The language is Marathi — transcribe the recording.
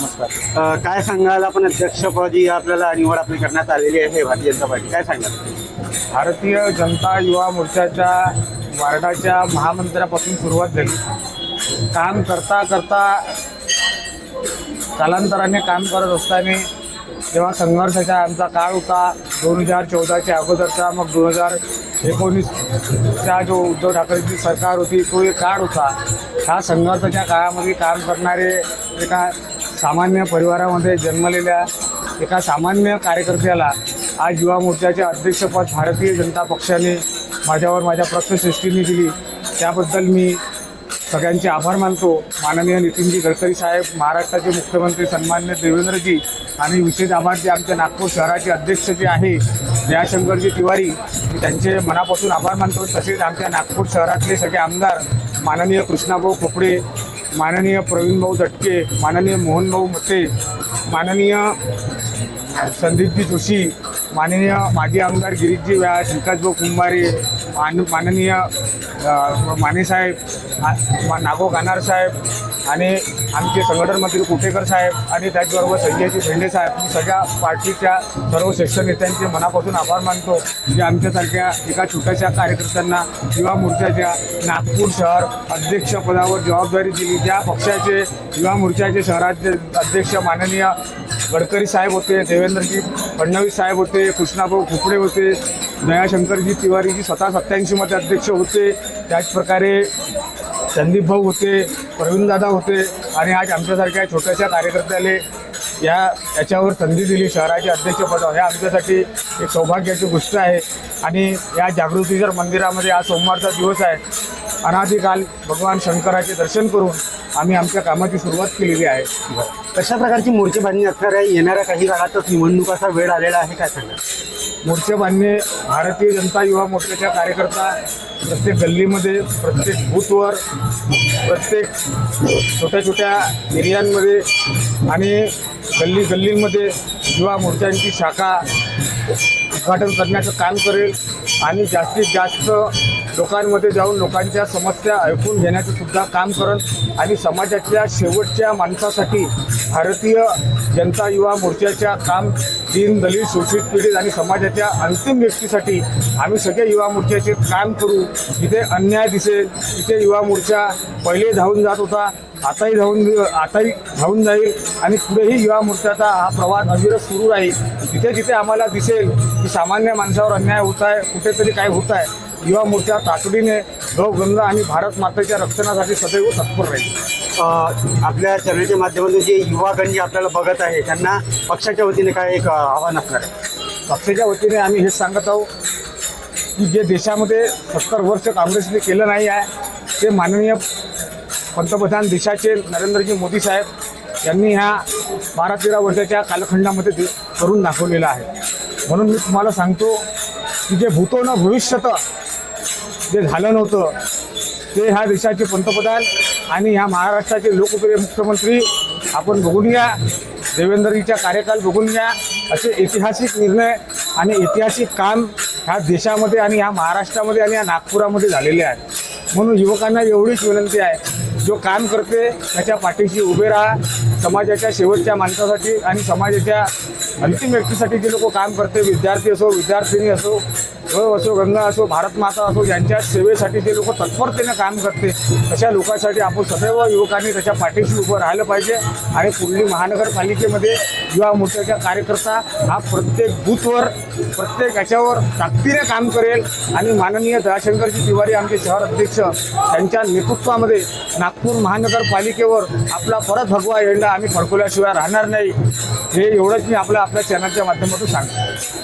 नमस्कार काय सांगाल आपण अध्यक्षपदी आपल्याला निवड आपली करण्यात आलेली आहे भारतीय जनता पार्टी काय सांगाल? भारतीय जनता युवा मोर्चाच्या वार्डाच्या महामंत्र्यापासून सुरुवात झाली. काम करता करता कालांतराने काम करत असताना जेव्हा संघर्षाचा आमचा काळ होता दोन हजार चौदाच्या अगोदरचा मग दोन हजार एकोणीसच्या जो उद्धव ठाकरेंची सरकार होती तो एक काळ होता. ह्या संघर्षाच्या काळामध्ये काम करणारे एका सामान्य परिवारामध्ये जन्मलेल्या एका सामान्य कार्यकर्त्याला आज युवा मोर्चाचे अध्यक्षपद भारतीय जनता पक्षाने माझ्यावर माझ्या प्रश्नसृष्टीने दिली. त्याबद्दल मी सगळ्यांचे आभार मानतो. माननीय नितीनजी गडकरी साहेब महाराष्ट्राचे मुख्यमंत्री सन्मान्य देवेंद्रजी आणि विशेष आभार जे आमच्या नागपूर शहराचे अध्यक्ष जे आहे दयाशंकरजी तिवारी मी त्यांचे मनापासून आभार मानतो. तसेच आमच्या नागपूर शहरातले सगळे आमदार माननीय कृष्णाभाऊ खोपडे माननीय प्रवीणभाऊ दटके माननीय मोहनभाऊ मते माननीय संदीपजी जोशी माननीय माजी आमदार गिरीशजी व्यास विकासभाऊ कुंभारे मान माननीय मानेसाहेब आ- मा- नागो गानार साहेब आणि आमचे संघटनमंत्री कुटेकर साहेब आणि त्याचबरोबर संजयजी भेंडे साहेब मी सगळ्या पार्टीच्या सर्व श्रेष्ठ नेत्यांचे मनापासून आभार मानतो. जे आमच्यासारख्या एका छोट्याशा कार्यकर्त्यांना युवा मोर्चाच्या नागपूर शहर अध्यक्षपदावर जबाबदारी दिली. ज्या पक्षाचे युवा मोर्चाचे शहराचे अध्यक्ष माननीय गडकरी साहेब होते देवेंद्रजी फडणवीस साहेब होते कृष्णाभाऊ खुपडे होते दयाशंकरजी तिवारीजी स्वतः सत्याऐंशीमध्ये अध्यक्ष होते. त्याचप्रकारे संदीप भाऊ होते प्रवीणदादा होते आणि आज आमच्यासारख्या छोट्याशा कार्यकर्त्याले या याच्यावर संधी दिली. शहराचे अध्यक्षपद हे आमच्यासाठी एक सौभाग्याची गोष्ट आहे. आणि या जागृतीच्या मंदिरामध्ये आज सोमवारचा दिवस आहे अनादिकाल भगवान शंकराचे दर्शन करून आम्ही आमच्या कामाची सुरुवात केलेली आहे. कशा प्रकारची मोर्चेबांधणी असणार आहे? येणाऱ्या काही काळातच निवडणुकाचा वेळ आलेला आहे काय सांगाल मोर्चे बांधणे भारतीय जनता युवा मोर्चाच्या कार्यकर्ता प्रत्येक गल्लीमध्ये प्रत्येक बूथवर प्रत्येक छोट्या छोट्या एरियांमध्ये आणि गल्ली गल्लींमध्ये युवा मोर्चांची शाखा उद्घाटन करण्याचं काम करेल आणि जास्तीत जास्त लोकांमध्ये जाऊन लोकांच्या समस्या ऐकून घेण्याचं सुद्धा काम करत आणि समाजाच्या शेवटच्या माणसासाठी भारतीय जनता युवा मोर्चाच्या काम दीन दलित शोषित पीडित आणि समाजाच्या अंतिम व्यक्तीसाठी आम्ही सगळे युवा मोर्चाचे काम करू. जिथे अन्याय दिसेल तिथे युवा मोर्चा पहिले धावून जात होता आताही धावून आताही धावून जाईल आणि पुढेही युवा मोर्चाचा हा प्रवास अविरत सुरू राहील. जिथे जिथे आम्हाला दिसेल की सामान्य माणसावर अन्याय होत आहे कुठेतरी काय होत आहे युवा मोर्चा तातडीने गौ गंगा आणि भारत मातेच्या रक्षणासाठी सदैव तत्पर राहील. आपल्या चॅनलच्या माध्यमातून जे युवागण जे आपल्याला बघत आहे त्यांना पक्षाच्या वतीने काय एक आव्हान असणार आहे? पक्षाच्या वतीने आम्ही हेच सांगत आहोत की जे देशामध्ये सत्तर वर्ष काँग्रेसने केलं नाही आहे ते माननीय पंतप्रधान देशाचे नरेंद्रजी मोदी साहेब यांनी ह्या बारा तेरा वर्षाच्या कालखंडामध्ये करून दाखवलेलं आहे. म्हणून मी तुम्हाला सांगतो की जे भूतो न भविष्यत जे झालं नव्हतं ते ह्या देशाचे पंतप्रधान आणि ह्या महाराष्ट्राचे लोकप्रिय मुख्यमंत्री आपण बघून घ्या. देवेंद्रजीचा कार्यकाल बघून घ्या. असे ऐतिहासिक निर्णय आणि ऐतिहासिक काम ह्या देशामध्ये आणि ह्या महाराष्ट्रामध्ये आणि ह्या नागपुरामध्ये झालेले आहेत. म्हणून युवकांना एवढीच विनंती आहे जो काम करते त्याच्या पाठीशी उभे राहा. समाजाच्या शेवटच्या माणसासाठी आणि समाजाच्या अंतिम व्यक्तीसाठी जे लोक काम करते विद्यार्थी असो विद्यार्थिनी असो गौ असो गंगा असो भारत माता असो यांच्या सेवेसाठी जे लोक तत्परतेने काम करते अशा लोकांसाठी आपण सदैव युवकांनी त्याच्या पाठीशी उभं राहिलं पाहिजे. आणि पुर्ली महानगरपालिकेमध्ये युवा मोर्चाचा कार्यकर्ता हा प्रत्येक बूथवर प्रत्येक याच्यावर ताकदीने काम करेल. आणि माननीय दयाशंकरजी तिवारी आमचे शहर अध्यक्ष त्यांच्या नेतृत्वामध्ये नागपूर महानगरपालिकेवर आपला परत भगवा झेंडा आम्ही फडकवल्याशिवाय राहणार नाही. हे एवढंच मी आपल्या आपल्या चॅनलच्या माध्यमातून सांगतो.